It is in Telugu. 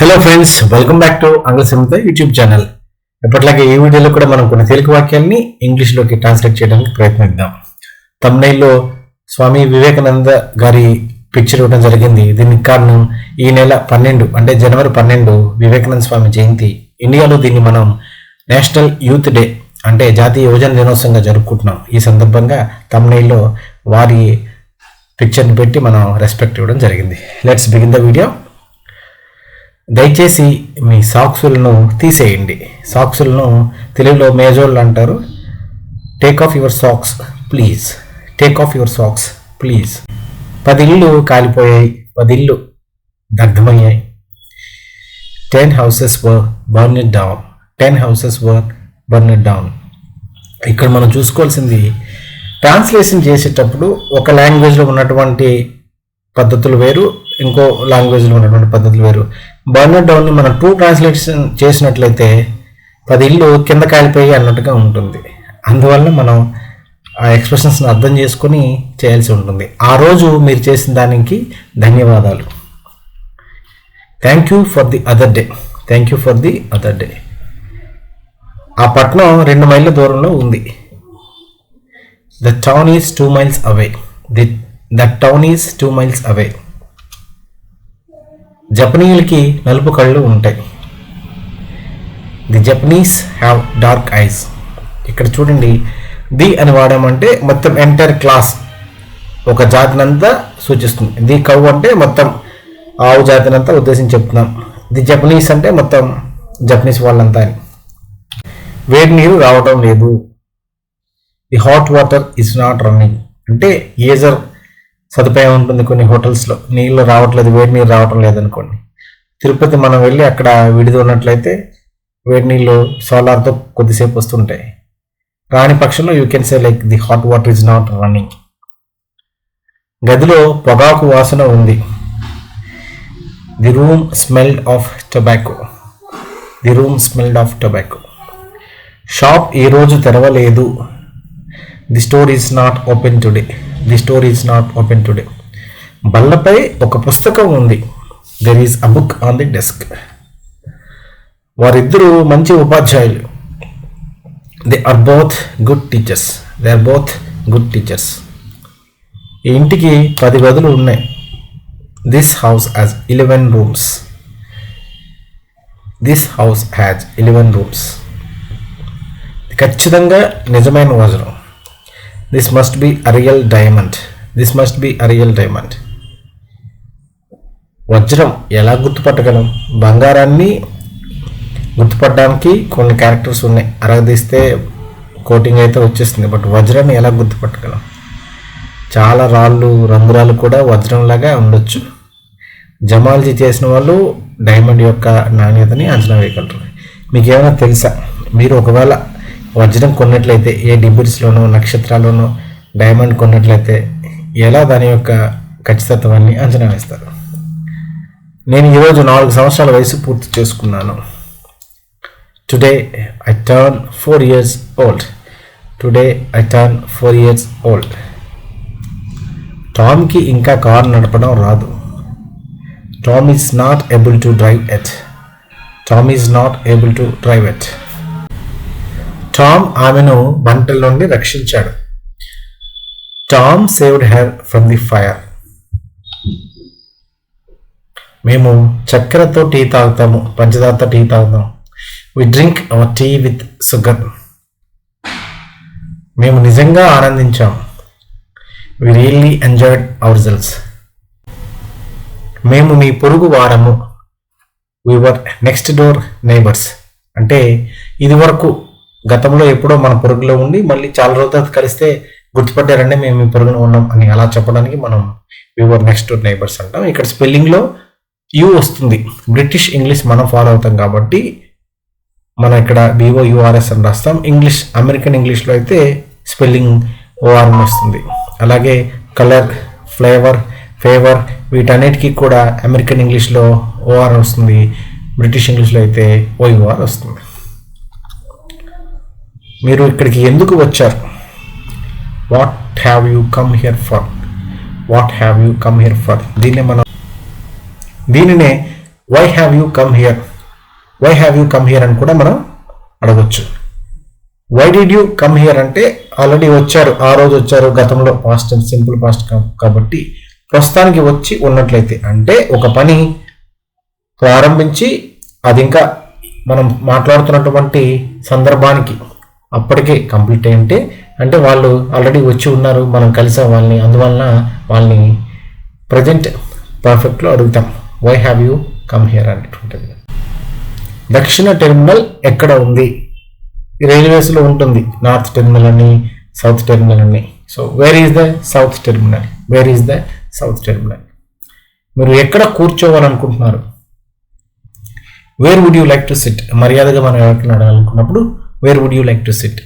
Hello friends welcome back to Aangla Samhita YouTube channel ఎప్పటిలాగే ఈ వీడియోలో కూడా మనం కొన్ని తెలుగు వాక్యాన్ని ఇంగ్లీష్లోకి ట్రాన్స్లేట్ చేయడానికి ప్రయత్నిద్దాం. తమిళలో స్వామి వివేకానంద గారి పిక్చర్ ఇవ్వడం జరిగింది. దీనికి కారణం ఈ నెల పన్నెండు అంటే జనవరి పన్నెండు వివేకానంద స్వామి జయంతి. ఇండియాలో దీన్ని మనం నేషనల్ యూత్ డే అంటే జాతీయ యువజన దినోత్సవంగా జరుపుకుంటున్నాం. ఈ సందర్భంగా తమిళలో వారి పిక్చర్ని పెట్టి మనం రెస్పెక్ట్ ఇవ్వడం జరిగింది. లెట్స్ బిగిన్ ద వీడియో దయచేసి మీ సాక్సులను తీసేయండి. సాక్సులను తెలుగులో మేజోళ్ళు అంటారు. Take off your socks please take off your socks please పది ఇళ్ళు కాలిపోయాయి. పది ఇళ్ళు దగ్ధమయ్యాయి. Ten houses were burn it down ten houses were burn it down ఇక్కడ మనం చూసుకోవాల్సింది ట్రాన్స్లేషన్ చేసేటప్పుడు ఒక లాంగ్వేజ్లో ఉన్నటువంటి పద్ధతులు వేరు ఇంకో లాంగ్వేజ్లో ఉన్నటువంటి పద్ధతులు వేరు. బర్నర్ డౌన్ని మనం టూ ట్రాన్స్లేషన్ చేసినట్లయితే పది ఇల్లు కింద కాలిపోయి అన్నట్టుగా ఉంటుంది. అందువల్ల మనం ఆ ఎక్స్ప్రెషన్స్ని అర్థం చేసుకొని చేయాల్సి ఉంటుంది. ఆ రోజు మీరు చేసిన దానికి ధన్యవాదాలు. Thank you for the other day thank you for the other day ఆ పట్టణం రెండు మైళ్ళ దూరంలో ఉంది. The town is two miles away the the town is two miles away జపనీయులకి నలుపు కళ్ళు ఉంటాయి. The Japanese have dark eyes ఇక్కడ చూడండి. ది అని వాడామంటే మొత్తం ఎంటైర్ క్లాస్ ఒక జాతినంతా సూచిస్తుంది. ది కవ్ అంటే మొత్తం ఆవు జాతినంతా ఉద్దేశించి చెప్తున్నాం. ది జపనీస్ అంటే మొత్తం జపనీస్ వాళ్ళంతా అని. వేడి నీరు రావటం లేదు. The hot water is not running అంటే ఏజర్ సదుపాయం ఉంటుంది కొన్ని హోటల్స్లో. నీళ్ళు రావట్లేదు వేడి నీళ్ళు రావటం లేదనుకోండి. తిరుపతి మనం వెళ్ళి అక్కడ విడిది ఉన్నట్లయితే వేడి నీళ్ళు సోలార్తో కొద్దిసేపు వస్తుంటాయి. రాని పక్షంలో you can say like the hot water is not running గదిలో పొగాకు వాసన ఉంది. The room smelled of tobacco the room smelled of tobacco shop ఈరోజు రోజు తెరవలేదు. The store is not open today the store is not open today బల్లపై ఒక పుస్తకం ఉంది. There is a book on the desk వారిద్దరూ మంచి ఉపాధ్యాయులు. They are both good teachers they are both good teachers ఈ ఇంటికి పది గదులు ఉన్నాయి. This house has eleven rooms this house has eleven rooms ఖచ్చితంగా నిజమైన వజ్రం. This must be a real diamond this must be a real diamond వజ్రం ఎలా గుర్తుపట్టగలం? బంగారాన్ని గుర్తుపట్టడానికి కొన్ని క్యారెక్టర్స్ ఉన్నాయి. అరగదీస్తే కోటింగ్ అయితే వచ్చేస్తుంది. బట్ వజ్రాన్ని ఎలా గుర్తుపట్టగలం? చాలా రాళ్ళు రంగురాలు కూడా వజ్రంలాగా ఉండొచ్చు. జమాలజీ చేసిన వాళ్ళు డైమండ్ యొక్క నాణ్యతని అంచనా వేయగలరు. మీకు ఏమైనా తెలుసా? మీరు ఒకవేళ వజ్రం కొన్నట్లయితే ఏ డిబిట్స్లోనో నక్షత్రాల్లోనో డైమండ్ కొన్నట్లయితే ఎలా దాని యొక్క ఖచ్చితత్వాన్ని అంచనా వేస్తారు? నేను ఈరోజు నాలుగు సంవత్సరాల వయసు పూర్తి చేసుకున్నాను. Today I turn four years old today I turn four years old టామ్కి ఇంకా కార్ నడపడం రాదు. Tom is not able to drive at Tom is not able to drive at Tom ఆమెను మంటల నుండి రక్షించాడు. Tom saved her from the fire. మేము చక్కెరతో టీ తాగుతాము పంచదారతో టీ తాగుతాం. We drink our tea with sugar మేము నిజంగా ఆనందించాం. We really enjoyed hour cells మేము మీ పొరుగు వారము. We were next door neighbours. అంటే ఇది వరకు గతంలో ఎప్పుడో మన పొరుగులో ఉండి మళ్ళీ చాలా రోజుల తర్వాత కలిస్తే గుర్తుపట్టారంటే మేము మీ పొరుగున ఉన్నాం అని అలా చెప్పడానికి మనం వివర్ నెక్స్ట్ డోర్ నైబర్స్ అంటాం. ఇక్కడ స్పెల్లింగ్లో యూ వస్తుంది. బ్రిటిష్ ఇంగ్లీష్ మనం ఫాలో అవుతాం కాబట్టి మనం ఇక్కడ బీఓ యూఆర్ఎస్ అని రాస్తాం. ఇంగ్లీష్ అమెరికన్ ఇంగ్లీష్లో అయితే స్పెల్లింగ్ ఓఆర్ఎన్ వస్తుంది. అలాగే కలర్ ఫ్లేవర్ ఫేవర్ వీటన్నిటికీ కూడా అమెరికన్ ఇంగ్లీష్లో ఓఆర్ వస్తుంది. బ్రిటిష్ ఇంగ్లీష్లో అయితే ఓయూఆర్ వస్తుంది. మీరు ఇక్కడికి ఎందుకు వచ్చారు? What have you come here for what have you come here for దీన్నే మనం దీనినే why have you come here why have you come here అని కూడా మనం అడగచ్చు. Why did you come here అంటే ఆల్రెడీ వచ్చారు ఆ రోజు వచ్చారు గతంలో పాస్ట్ సింపుల్ పాస్ట్ కాబట్టి ప్రస్తుతానికి వచ్చి ఉన్నట్లయితే అంటే ఒక పని ప్రారంభించి అది ఇంకా మనం మాట్లాడుతున్నటువంటి సందర్భానికి అప్పటికే కంప్లీట్ అయింటే అంటే వాళ్ళు ఆల్రెడీ వచ్చి ఉన్నారు మనం కలిసాం వాళ్ళని అందువలన వాళ్ళని ప్రజెంట్ పర్ఫెక్ట్లో అడుగుతాం. Why have you come here అనేటువంటిది దక్షిణ టెర్మినల్ ఎక్కడ ఉంది? రైల్వేస్లో ఉంటుంది. నార్త్ టెర్మినల్ అని సౌత్ టెర్మినల్ అని. So where is the south terminal where is the south terminal మీరు ఎక్కడ కూర్చోవాలనుకుంటున్నారు? Where would you like to sit మర్యాదగా మనం ఎవరికైనా అడగాలనుకున్నప్పుడు where would you like to sit